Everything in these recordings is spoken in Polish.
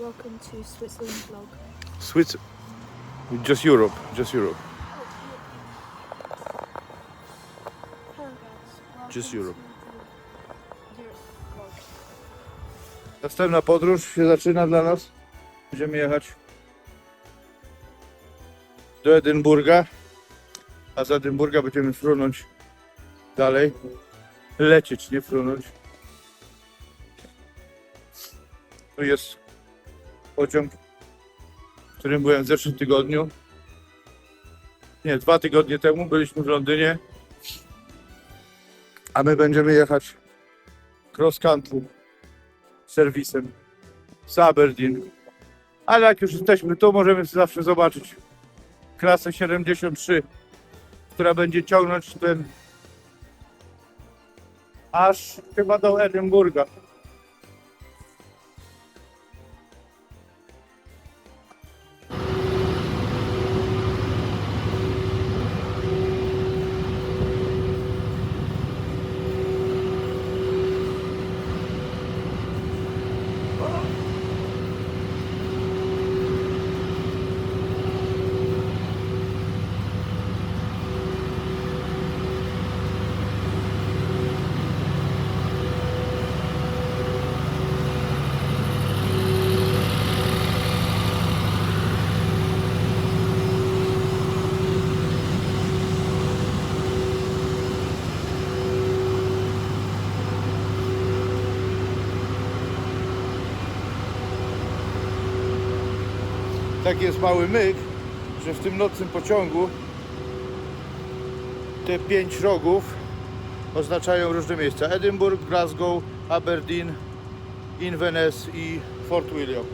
welcome to Switzerland vlog. Swiss... Just Europe, just Europe. Hello guys, welcome Just Europe. to Europe vlog. Następna podróż się zaczyna dla nas. Będziemy jechać do Edynburga, a z Edynburga będziemy frunąć dalej. Lecieć, nie frunąć. Tu jest pociąg, w którym byłem w zeszłym tygodniu. Nie, dwa tygodnie temu byliśmy w Londynie. A my będziemy jechać cross country serwisem z Aberdeen. Ale jak już jesteśmy tu, możemy zawsze zobaczyć klasę 73, która będzie ciągnąć ten aż chyba do Edynburga. Tak jest mały myk, że w tym nocnym pociągu te pięć rogów oznaczają różne miejsca. Edynburg, Glasgow, Aberdeen, Inverness i Fort William.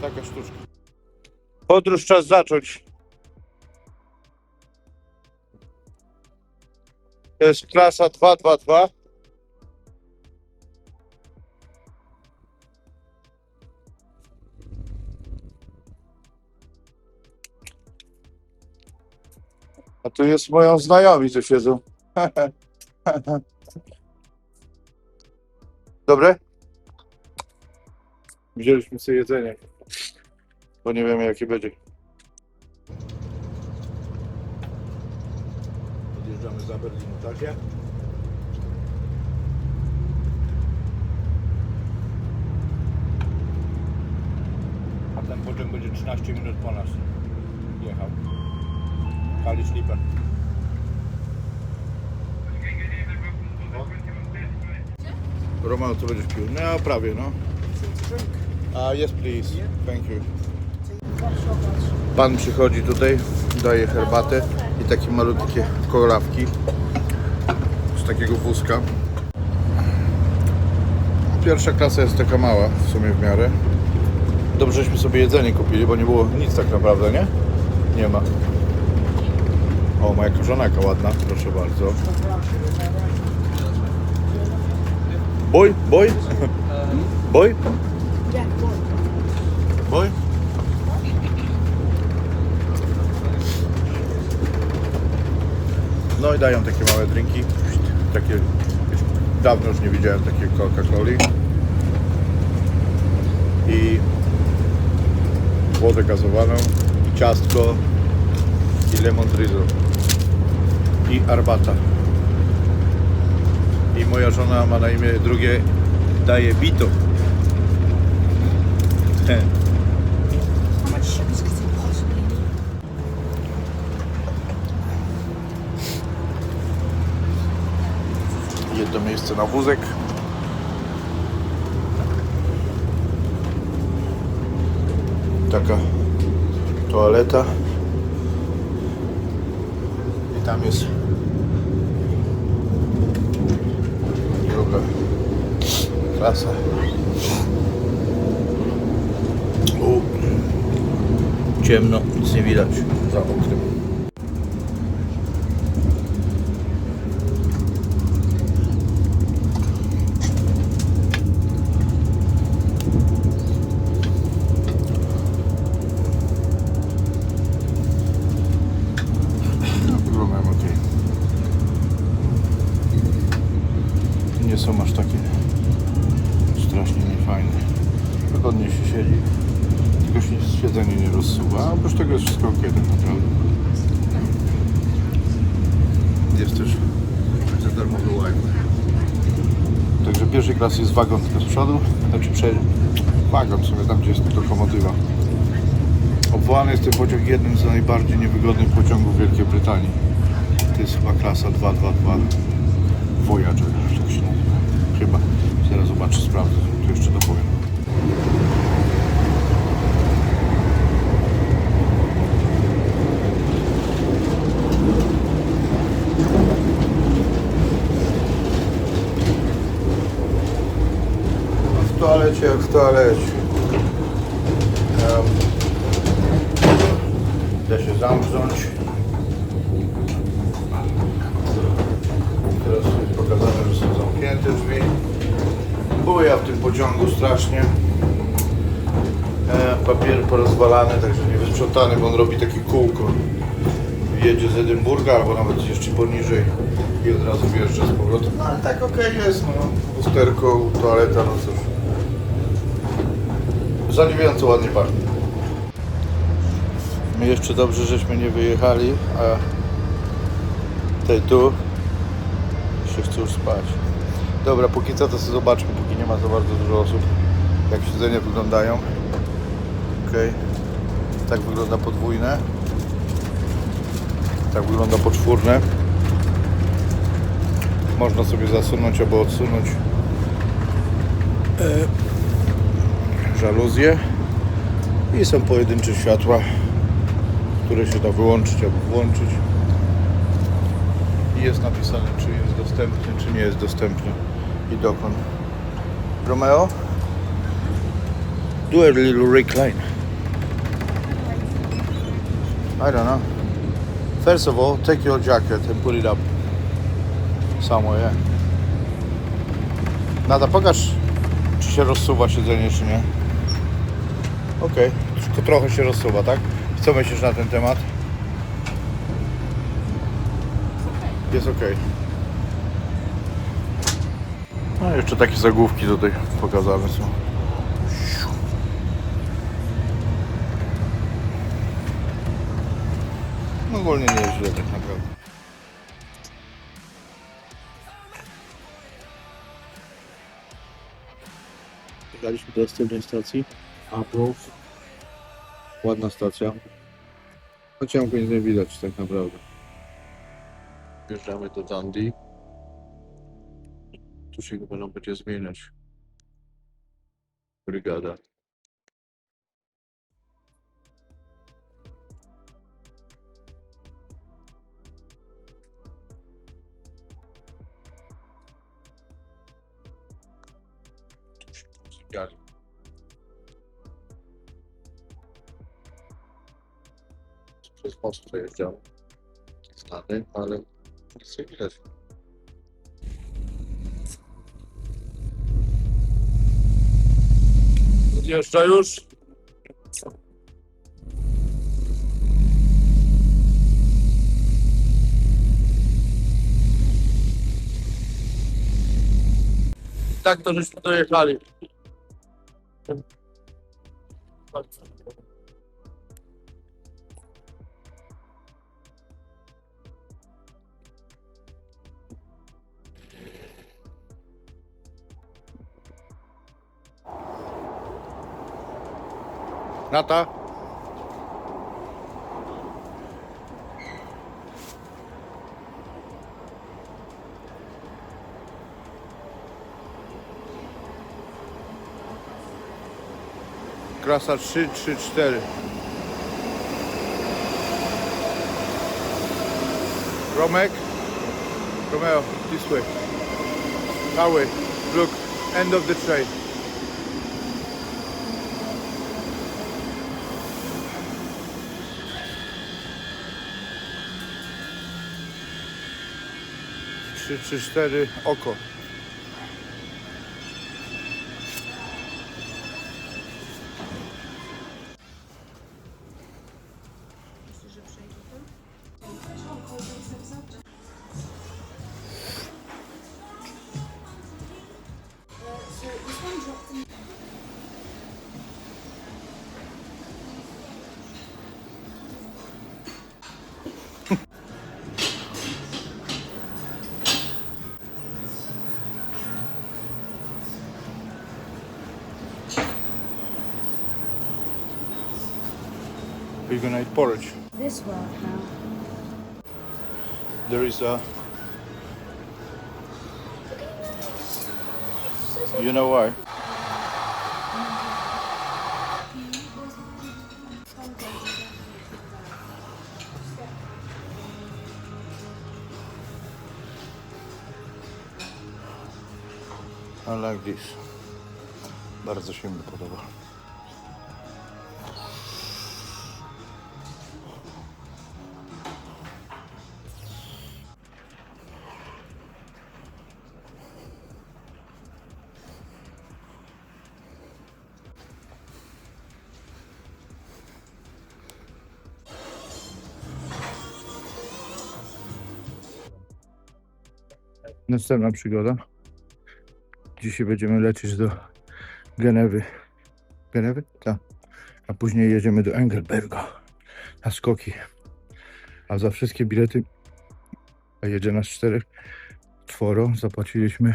Taka sztuczka. Podróż czas zacząć. To jest klasa 222. A tu jest moją znajomi, co siedzą. Dobre? Wzięliśmy sobie jedzenie, bo nie wiemy jakie będzie. Odjeżdżamy za Berlinu, tak? Ja? A ten pociąg będzie 13 minut po nas. Kali Sleeper. Roman, co będziesz pił? No, prawie, no. A, yes, please. Thank you. Pan przychodzi tutaj, daje herbatę i takie malutkie korawki z takiego wózka. Pierwsza klasa jest taka mała, w sumie w miarę. Dobrze, żeśmy sobie jedzenie kupili, bo nie było nic tak naprawdę, nie? Nie ma. O, moja korzonaka ładna, proszę bardzo. Boj, boj? Boj? Boj? No i dają takie małe drinki. Takie, dawno już nie widziałem takiej Coca-Coli. I wodę gazowaną, i ciastko, i lemon drizzle. I arbata. I moja żona ma na imię drugie daje bito. Jedno miejsce na wózek. Taka toaleta. I tam jest klasa. U, ciemno, nic nie widać za oknem. Wyglądają ok. Nie są aż takie strasznie niefajne. wygodnie się siedzi. Tylko się siedzenie nie rozsuwa, a oprócz tego jest wszystko ok tak naprawdę. Jest też za darmowy Wi-Fi. Klasy jest wagon tylko z przodu, znaczy prze... wagon sobie tam gdzie jest lokomotywa. Obwołany jest ten pociąg jednym z najbardziej niewygodnych pociągów Wielkiej Brytanii. To jest chyba klasa 222 Voyager, tak się nazywa. Chyba. Zaraz zobaczę, sprawdzę, to jeszcze dopowiem. Toalecie jak w toalecie. Em, Da się zamknąć. Teraz pokazane, że są zamknięte drzwi. Buja w tym pociągu strasznie. E, papiery porozwalane, także nie wysprzątany, bo on robi takie kółko. Jedzie z Edynburga albo nawet jeszcze poniżej i od razu wjeżdża z powrotem. No ale tak okej jest, no. Lusterko, toaleta, no cóż. Zaniewająco ładnie pachnie. My jeszcze dobrze, żeśmy nie wyjechali, a tej tu się chce już spać. Dobra, póki co to sobie zobaczmy, póki nie ma za bardzo dużo osób, jak siedzenia wyglądają. Ok, tak wygląda podwójne. Tak wygląda poczwórne. Można sobie zasunąć albo odsunąć e, żaluzje i są pojedyncze światła, które się da wyłączyć albo włączyć i jest napisane czy jest dostępny, czy nie jest dostępny i dokąd. Romeo? Do a little recline. I don't know. First of all, take your jacket and put it up somewhere. Yeah. Nada, pokaż, czy się rozsuwa siedzenie, czy nie. Okej, tylko trochę się rozsuwa, tak? Co myślisz na ten temat? Jest ok. No jeszcze takie zagłówki tutaj pokazane są. No ogólnie nie jest źle tak naprawdę. Jechaliśmy do następnej Abrów. Ładna stacja. No ciągle nie widać tak naprawdę. Wjeżdżamy do Dundee. Tu się chyba nam będzie zmieniać. Brygada. Przez most przejeżdżał. Znany, ale nic nie widać. Odjeżdża już. Tak to żeśmy dojechali. Nata? Klasa 3, 3, 4. Romek? Romeo, this way. That way. Look, end of the train. Trzy, trzy, cztery, oko. Are gonna eat porridge? This world now. There is a. You know why? I like this. Bardzo się mi podoba. Następna przygoda. Dzisiaj będziemy lecieć do Genewy. Genewy? Tak. A później jedziemy do Engelberga na skoki. A za wszystkie bilety, a jedzie nas czterech, czworo, zapłaciliśmy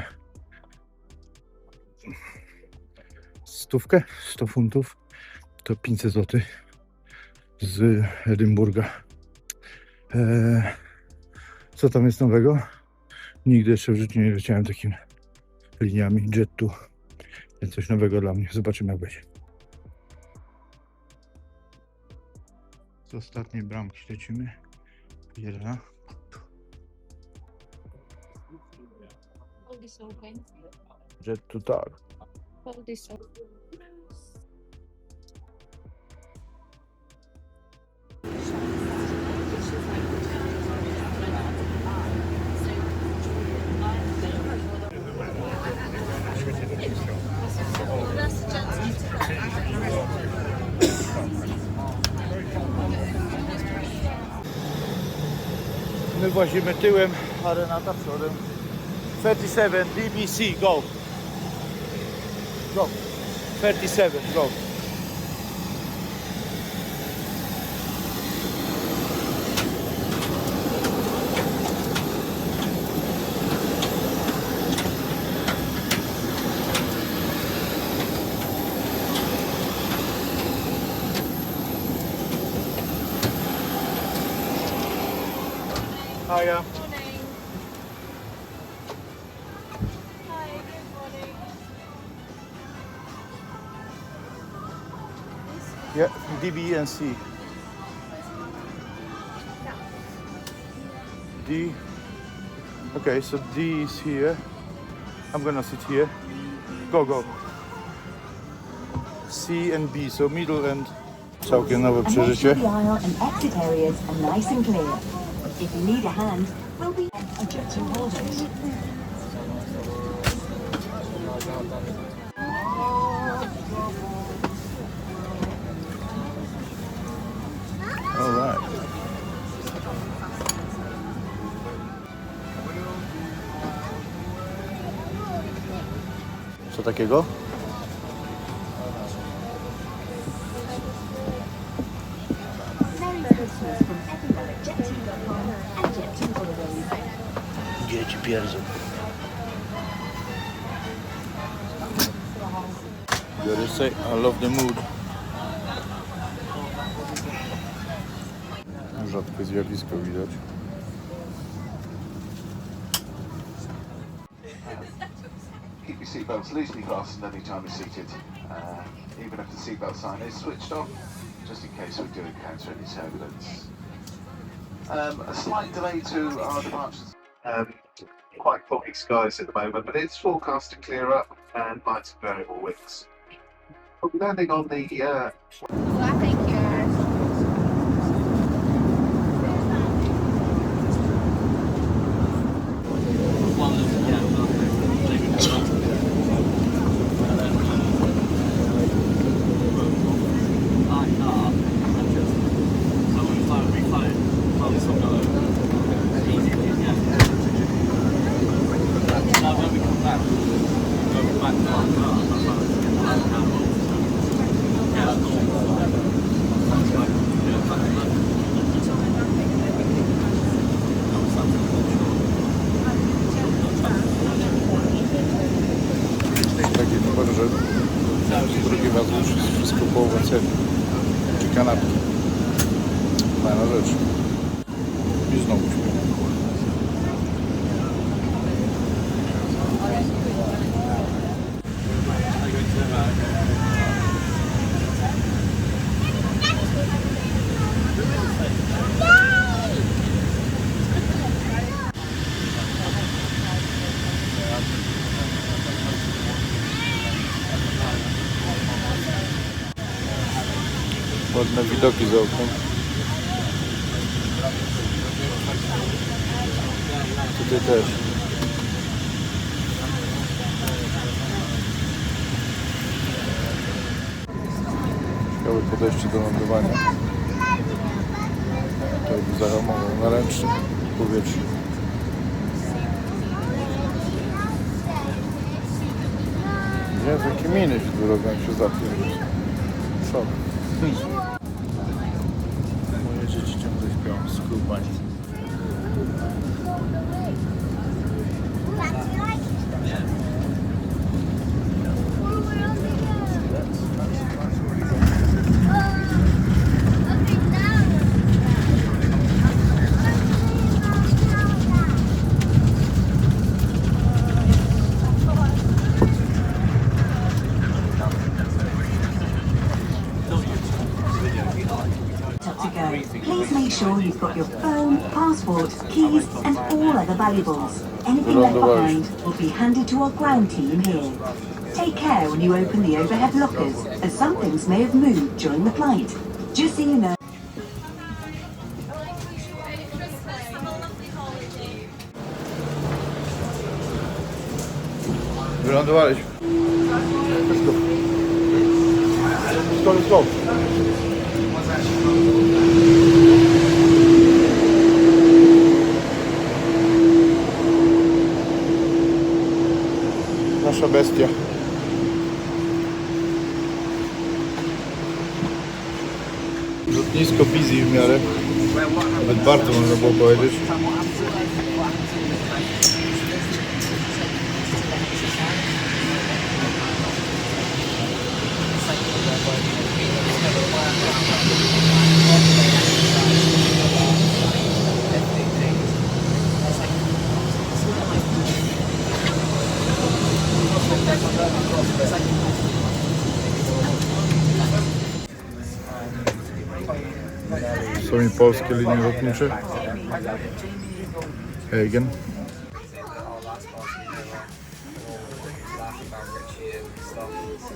stówkę, 100 funtów, to 500 zł z Edynburga. Eee, co tam jest nowego? Nigdy jeszcze w życiu nie leciałem takimi liniami jetu. Więc coś nowego dla mnie. Zobaczymy jak będzie. Z ostatniej bramki lecimy. Jedna. Jet to tak. Włazimy tyłem, a Renata przodem. 37 DBC, go. Go. 37, go. Hiya. Yeah, DB and C. D. Okay, so D is here. I'm gonna sit here. Go, go. C and B, so middle and. Całkiem nowe And make sure przeżycie. the aisle and exit areas are nice and clear. If you need a hand, we'll be ejecting holders. All right. Co takiego? Dzieci pierdzą. Gotta say, I love the mood. Rzadkie zjawisko widać. Keep your seatbelts loosely fastened any time you're seated, uh, even if the seatbelt sign is switched off, just in case we do encounter any turbulence. Um, a slight delay to our departures. Um, quite foggy skies at the moment, but it's forecast to clear up and light and variable winds. Be landing on the uh, wszystko po owoceniu, czy kanapki. Fajna rzecz. I znowu Ładne widoki za oknem. Tutaj też. Ciekawe podejście do lądowania. Tutaj by zahamował na ręcznym powietrzu. Nie, takie miny się wyrobią, jak się zapiąć. Szok. Moje śpią z klubami. Up to go. Please make sure you've got your phone, passport, keys, and all other valuables. Anything left behind will be handed to our ground team here. Take care when you open the overhead lockers, as some things may have moved during the flight. Just so you know. Wylądowaliśmy. Stop, stop. Nasza bestia. Lotnisko busy w miarę. Nawet bardzo można było powiedzieć. Polskie linie lotnicze. Hagen.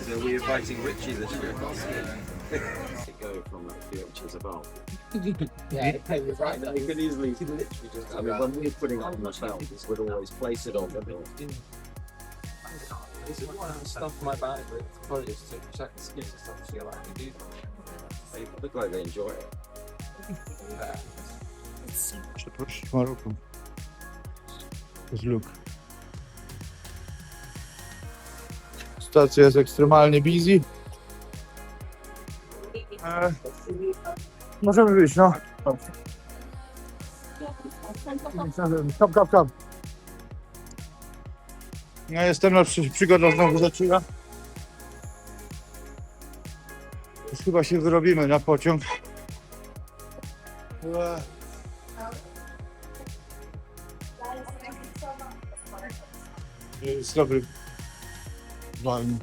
So we're inviting Richie this year. go from that few inches above. yeah, you're right. You could easily, you could literally just. I mean, when we're putting up the shelves, we'd always place it on the bill. This is one of the stuff my bag with probably just to check the skins and stuff to see like I can do They look like they enjoy it. Przeprosić Maroko. Z luk. Stacja jest ekstremalnie busy. E, możemy wyjść, no. Kap, kap, kap. Ja jestem na przy, przygoda znowu zaczyna. Już chyba się wyrobimy na pociąg. Wow. It's lovely. Blimey.